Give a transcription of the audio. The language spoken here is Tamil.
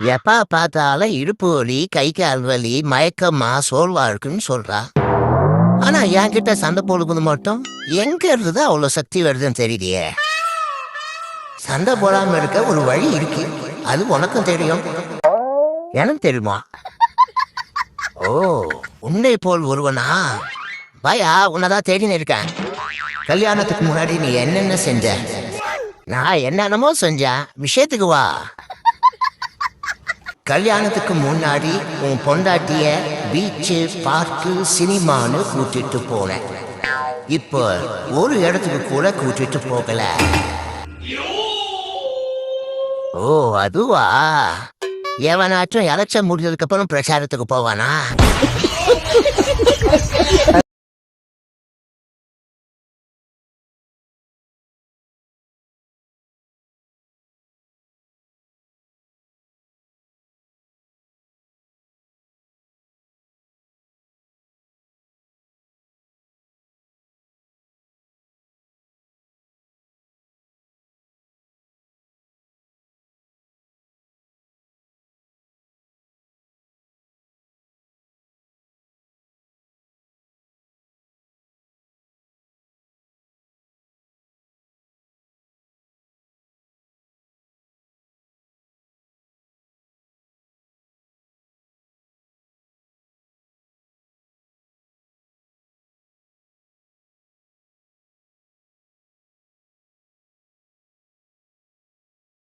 எப்பா பார்த்தாலும் இடுப்பு வலி கை கால் வலி மயக்கமா சோர்வா இருக்குன்னு சொல்றா. ஆனா என்கிட்ட சண்டை போடுவது மட்டும் எங்க இருந்து அவ்வளவு சக்தி வருதுன்னு தெரியலையே சண்டை போடாம இருக்க ஒரு வழி இருக்கு. அது உனக்கும் தெரியும். எனக்கு தெரியுமா? ஓ உன்னை போல் ஒருவனா? பயா உன்னதான் தேடின்னு இருக்கேன். கல்யாணத்துக்கு முன்னாடி நீ என்னென்ன செஞ்ச? நான் என்னென்னமோ செஞ்சேன். விஷயத்துக்கு வா. கல்யாணத்துக்கு முன்னாடி உன் பொண்டாட்டிய பீச்சு பார்க்கு சினிமான்னு கூட்டிட்டு போனேன். இப்போ ஒரு இடத்துக்கு கூட கூட்டிட்டு போகல. ஓ அதுவா? எவனாச்சும் இறைச்ச முடிஞ்சதுக்கு அப்புறம் பிரச்சாரத்துக்கு போவானா?